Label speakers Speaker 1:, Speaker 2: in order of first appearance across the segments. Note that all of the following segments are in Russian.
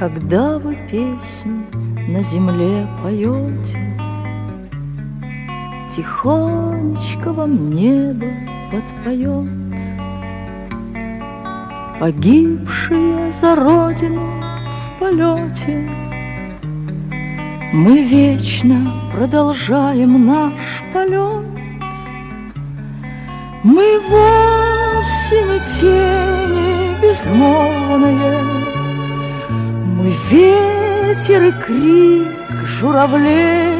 Speaker 1: Когда вы песнь на земле поете, Тихонечко вам небо подпоет. Погибшие за родину в полете, Мы вечно продолжаем наш полет. Мы вовсе не тени безмолвные, Мы ветер и крик журавлей,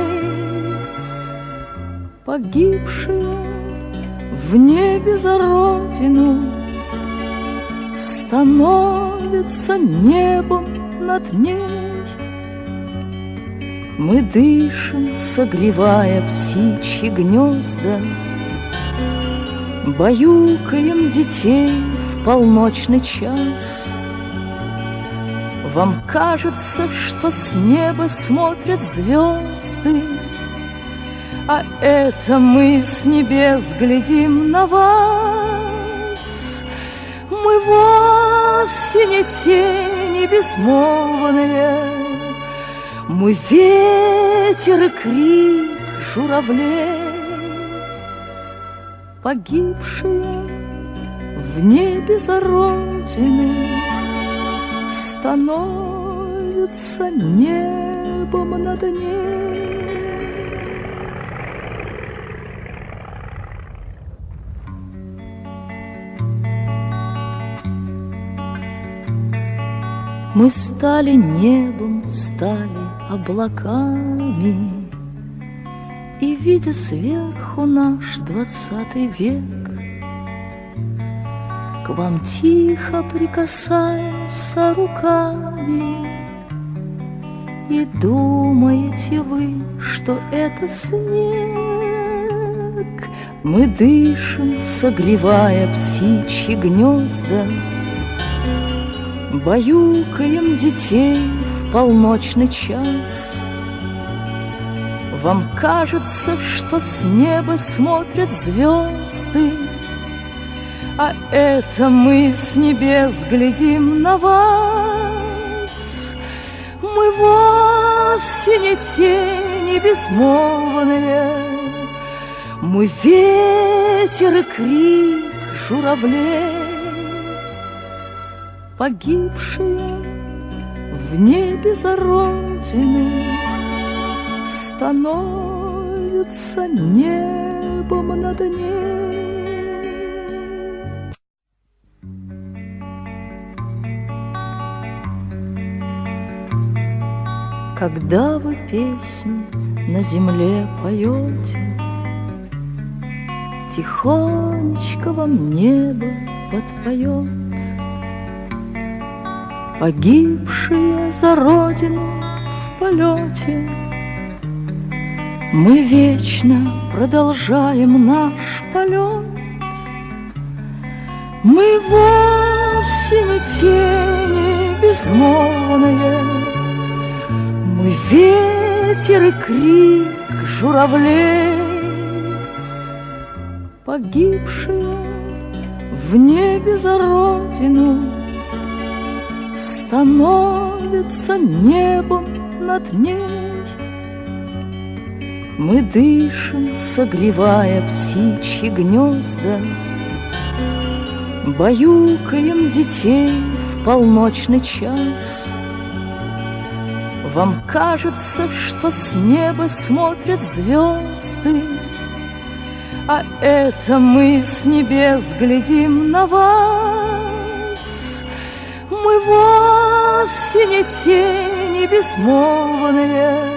Speaker 1: Погибшие в небе за родину Становятся небом над ней. Мы дышим, согревая птичьи гнезда, Баюкаем детей в полночный час. Вам кажется, что с неба смотрят звезды, А это мы с небес глядим на вас. Мы вовсе не тени безмолвные, Мы ветер и крик журавлей погибшие в небе за родину становятся небом над ней. Мы стали небом, стали облаками, И, видя сверху наш двадцатый век, Вам тихо прикасаемся руками, И думаете вы, что это снег. Мы дышим, согревая птичьи гнезда, Баюкаем детей в полночный час. Вам кажется, что с неба смотрят звезды, А это мы с небес глядим на вас. Мы вовсе не тени безмолвные, Мы ветер и крик журавлей погибшие в небе за родину становятся небом над ней. Когда вы песнь на земле поете, Тихонечко вам небо подпоет. Погибшие за родину в полете, Мы вечно продолжаем наш полет. Мы вовсе не тени безмолвные, Мы ветер и крик журавлей, Погибшие в небе за родину становится небом над ней. Мы дышим, согревая птичьи гнезда, Баюкаем детей в полночный час. Вам кажется, что с неба смотрят звезды, А это мы с небес глядим на вас. Мы вовсе не тени безмолвные,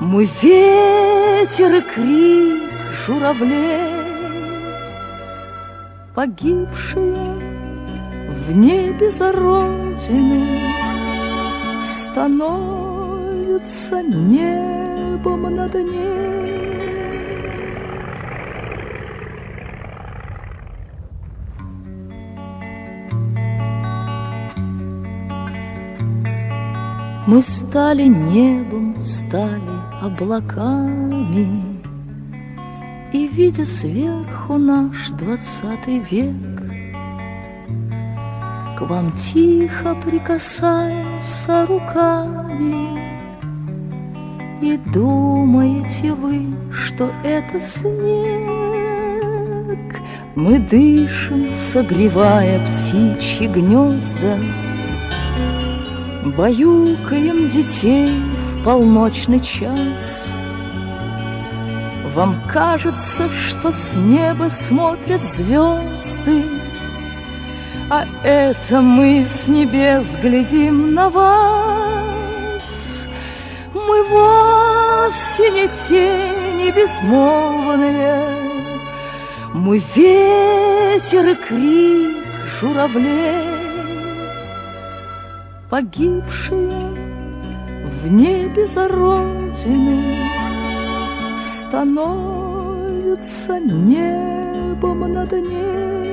Speaker 1: Мы ветер и крик журавлей, Погибшие в небе за родину Становятся небом над ней. Мы стали небом, стали облаками, И, видя сверху наш двадцатый век, Вам тихо прикасаются руками. И думаете вы, что это снег? Мы дышим, согревая птичьи гнезда. Баюкаем детей в полночный час. Вам кажется, что с неба смотрят звезды А это мы с небес глядим на вас Мы вовсе не тени безмолвные Мы ветер и крик журавлей погибшие в небе за родину становятся небом на дне.